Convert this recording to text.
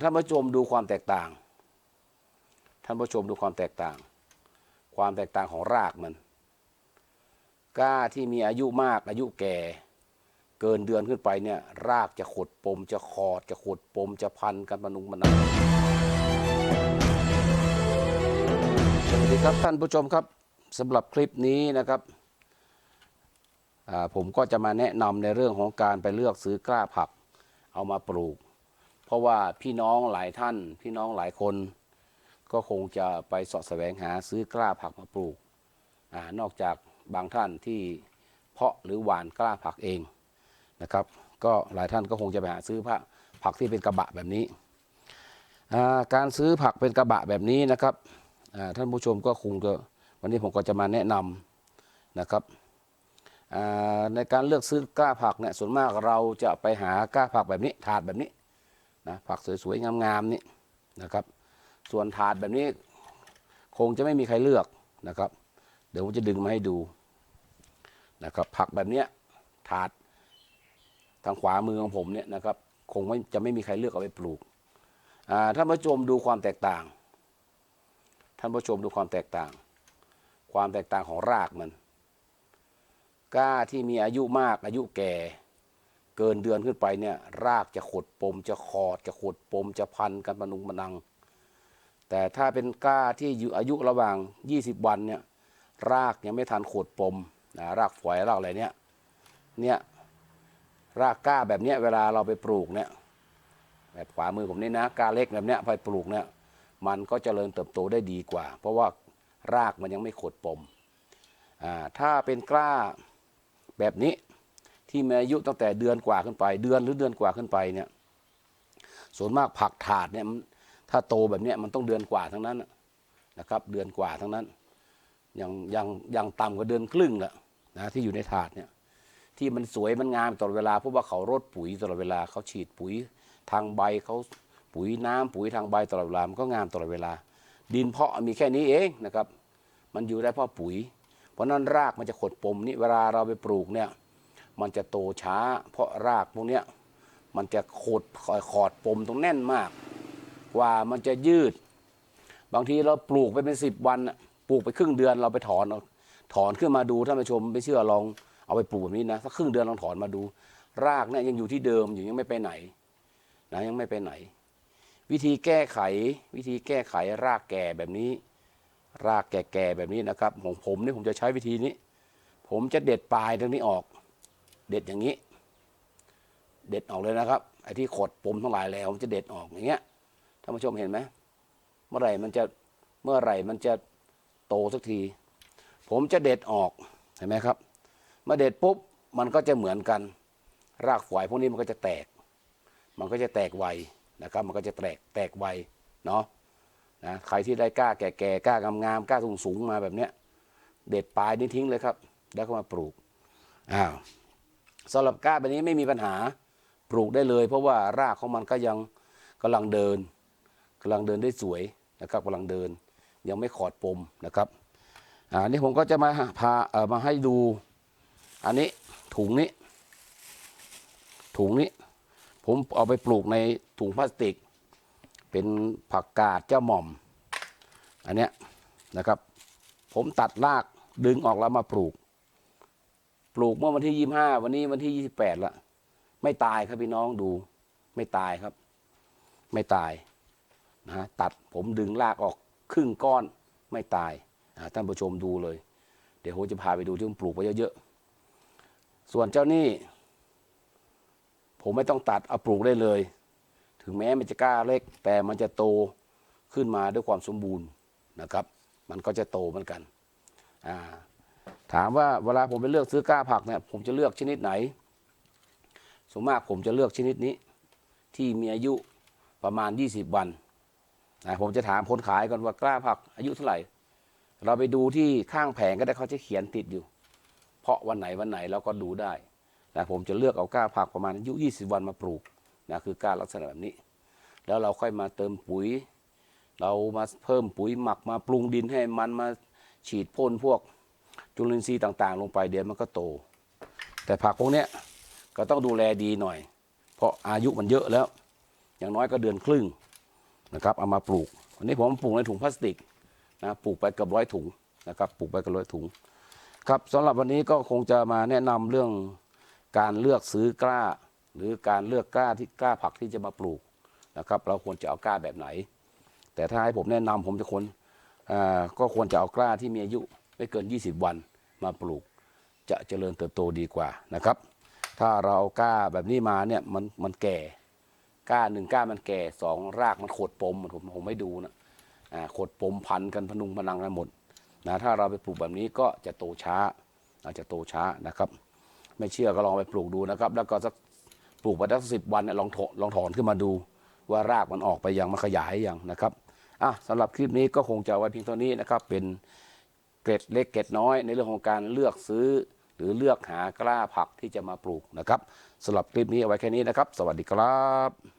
ท่านผู้ชมดูความแตกต่าง ท่านผู้ชมดูความแตกต่าง ความแตกต่างของรากมันกล้าที่มีอายุมากอายุแก่ เกินเดือนขึ้นไปเนี่ยรากจะขดปมจะขอดจะขดปมจะพันกันปนุงมันนังสวัสดีครับท่านผู้ชมครับสำหรับคลิปนี้นะครับผมก็จะมาแนะนำในเรื่องของการไปเลือกซื้อกล้าผักเอามาปลูก เพราะว่าพี่น้องหลายท่าน พี่น้องหลายคน ก็คงจะไปสาะแสวงหาซื้อกล้าผักมาปลูกอนอกจากบางท่านที่เพาะหรือหว่านกล้าผักเองนะครับ ก็หลายท่านก็คงจะไปหาซื้อผักผักที่เป็นกระบะแบบนี้ การซื้อผักเป็นกระบะแบบนี้นะครับท่านผู้ชมก็คงจะวันนี้ผมก็จะมาแนะนำนะครับในการเลือกซื้อกล้าผักเนี่ยส่วนมากเราจะไปหากล้าผักแบบนี้ถาดแบบนี้ นะผักสวยๆ งามๆนี่นะครับ ส่วนถาดแบบนี้คงจะไม่มีใครเลือกนะครับ เดี๋ยวผมจะดึงมาให้ดูนะครับ ผักแบบเนี้ยถาดทางขวามือของผมเนี่ยนะครับ คงไม่จะไม่มีใครเลือกเอาไปปลูกท่านผู้ชมดูความแตกต่าง ท่านผู้ชมดูความแตกต่าง ความแตกต่างของรากมัน ก้าที่มีอายุมากอายุแก่ เกินเดือนขึ้นไปเนี่ยรากจะขดปมจะขอดจะขดปมจะพันกันปนุงปนัง แต่ถ้าเป็นกล้าที่อยู่อายุระหว่าง 20 วันเนี่ยรากยังไม่ทันขดปมนะรากฝอยรากอะไรเนี่ยเนี่ยรากกล้าแบบเนี้ยเวลาเราไปปลูกเนี่ยแบบขวามือผมนี่นะกล้าเล็กแบบเนี้ยไปปลูกเนี่ยมันก็จเจริญเติบโตได้ดีกว่า เพราะว่ารากมันยังไม่ขดปมอ่าถ้าเป็นกล้าแบบนี้ ที่มีอายุตั้งแต่เดือนกว่าขึ้นไป เดือนหรือเดือนกว่าขึ้นไปเนี่ยส่วนมากผักถาดเนี่ยถ้าโตแบบเนี้ยมันต้องเดือนกว่าทั้งนั้นนะครับ เดือนกว่าทั้งนั้นยังยังยังต่ำกว่าเดือนครึ่งแหละนะที่อยู่ในถาดเนี่ยที่มันสวยมันงามตลอดเวลาเพราะว่าเขารดปุ๋ยตลอดเวลาเขาฉีดปุ๋ยทางใบเขาปุ๋ยน้ำปุ๋ยทางใบตลอดเวลามันก็งามตลอดเวลา ดินเพาะมีแค่นี้เองนะครับ มันอยู่ได้เพราะปุ๋ย เพราะนั้นรากมันจะขดปมนี่เวลาเราไปปลูกเนี่ย มันจะโตช้า เพราะรากพวกเนี้ยมันจะขดขอดปมตรงแน่นมาก กว่ามันจะยืด บางทีเราปลูกไปเป็นสิบวันปลูกไปครึ่งเดือนเราไปถอนเอาถอนขึ้นมาดูท่านผู้ชมไม่เชื่อลองเอาไปปลูกแบบนี้นะสักครึ่งเดือนลองถอนมาดู รากเนี่ยยังอยู่ที่เดิมอยู่ยังไม่ไปไหนนะยังไม่ไปไหน วิธีแก้ไขวิธีแก้ไขรากแก่แบบนี้ รากแก่ๆแบบนี้นะครับของผมนี่ผมจะใช้วิธีนี้ ผมจะเด็ดปลายตรงนี้ออก เด็ดอย่างนี้ เด็ดออกเลยนะครับไอ้ที่ขดปมทั้งหลายแล้วผมจะเด็ดออกอย่างเงี้ยท่านผู้ชมเห็นไหมเมื่อไหร่มันจะเมื่อไหร่มันจะโตสักที ผมจะเด็ดออกเห็นไหมครับเมื่อเด็ดปุ๊บมันก็จะเหมือนกัน รากฝอยพวกนี้มันก็จะแตก มันก็จะแตกไวนะครับ มันก็จะแตกแตกไวเนาะนะใครที่ได้กล้าแก่ๆกล้างามๆกล้าสูงสูงๆมาแบบเนี้ยเด็ดปลายนี่ทิ้งเลยครับ แล้วก็มาปลูกอ้าว สำหรับกล้าแบบนี้ไม่มีปัญหาปลูกได้เลย เพราะว่ารากของมันก็ยังกำลังเดินกำลังเดินได้สวยนะครับกำลังเดิน ยังไม่ขอดปมนะครับอ่านี่ผมก็จะมาพาเอ่อมาให้ดู อันนี้ถุงนี้ ถุงนี้ ผมเอาไปปลูกในถุงพลาสติก เป็นผักกาดเจ้าหม่อม อันเนี้ยนะครับ ผมตัดรากดึงออกแล้วมาปลูก ปลูกเมื่อวันที่ยี่ห้าวันนี้วันที่ยี่สิบแปดละไม่ตายครับพี่น้องดู ไม่ตายครับ ไม่ตายนะฮะตัดผมดึงรากออกครึ่งก้อนไม่ตายท่านผู้ชมดูเลย เดี๋ยวผมจะพาไปดูที่ผมปลูกไว้เยอะๆส่วนเจ้านี่ผมไม่ต้องตัดเอาปลูกได้เลย ถึงแม้มันจะกล้าเล็ก แต่มันจะโตขึ้นมาด้วยความสมบูรณ์นะครับ มันก็จะโตเหมือนกันอ่า ถามว่าเวลาผมไปเลือกซื้อก้าผักเนี่ยผมจะเลือกชนิดไหนส่วนมากผมจะเลือกชนิดนี้ ที่มีอายุประมาณ 20 วันนะผมจะถามคนขายก่อนว่ากล้าผักอายุเท่าไหร่ เราไปดูที่ข้างแผงก็ได้เขาจะเขียนติดอยู่ เพราะวันไหนวันไหนเราก็ดูได้นะผมจะเลือกเอากล้าผักประมาณอายุ 20 วันมาปลูกนะคือกล้าลักษณะแบบนี้ แล้วเราค่อยมาเติมปุ๋ย เรามาเพิ่มปุ๋ยหมักมาปรุงดินให้มันมาฉีดพ่นพวก จุลินทรีย์ต่างๆ ลงไปเดี๋ยวมันก็โต แต่ผักพวกนี้ก็ต้องดูแลดีหน่อย เพราะอายุมันเยอะแล้ว อย่างน้อยก็เดือนครึ่งนะครับเอามาปลูกวันนี้ผมปลูกในถุงพลาสติกนะปลูกไปเกือบร้อยถุงนะครับปลูกไปเกือบร้อยถุงครับสำหรับวันนี้ก็คงจะมาแนะนำเรื่องการเลือกซื้อกล้า หรือการเลือกกล้าที่กล้าผักที่จะมาปลูกนะครับเราควรจะเอากล้าแบบไหน แต่ถ้าให้ผมแนะนำผมจะควรอ่าก็ควรจะเอากล้าที่มีอายุ ไม่เกิน 20 วันมาปลูก จะเจริญเติบโตดีกว่านะครับ ถ้าเราเอาก้าแบบนี้มาเนี่ยมันมันแก่ก้าหนึ่งก้ามันแก่สองรากมันโขดปมผมผมไม่ดูนะอ่าโขดปมพันกันพนุงพนังกันหมดนะถ้าเราไปปลูกแบบนี้ก็จะโตช้า อาจจะโตช้านะครับ ไม่เชื่อก็ลองไปปลูกดูนะครับ แล้วก็สักปลูกไปสักสิบวันเนี่ยลองถลองถอนขึ้นมาดูว่ารากมันออกไปยังมันขยายยังนะครับอะสำหรับคลิปนี้ก็คงจะไว้เพียงเท่านี้นะครับเป็น เกร็ดเล็กเกร็ดน้อย ในเรื่องของการเลือกซื้อ หรือเลือกหากล้าผักที่จะมาปลูกนะครับสำหรับคลิปนี้เอาไว้แค่นี้นะครับ สวัสดีครับ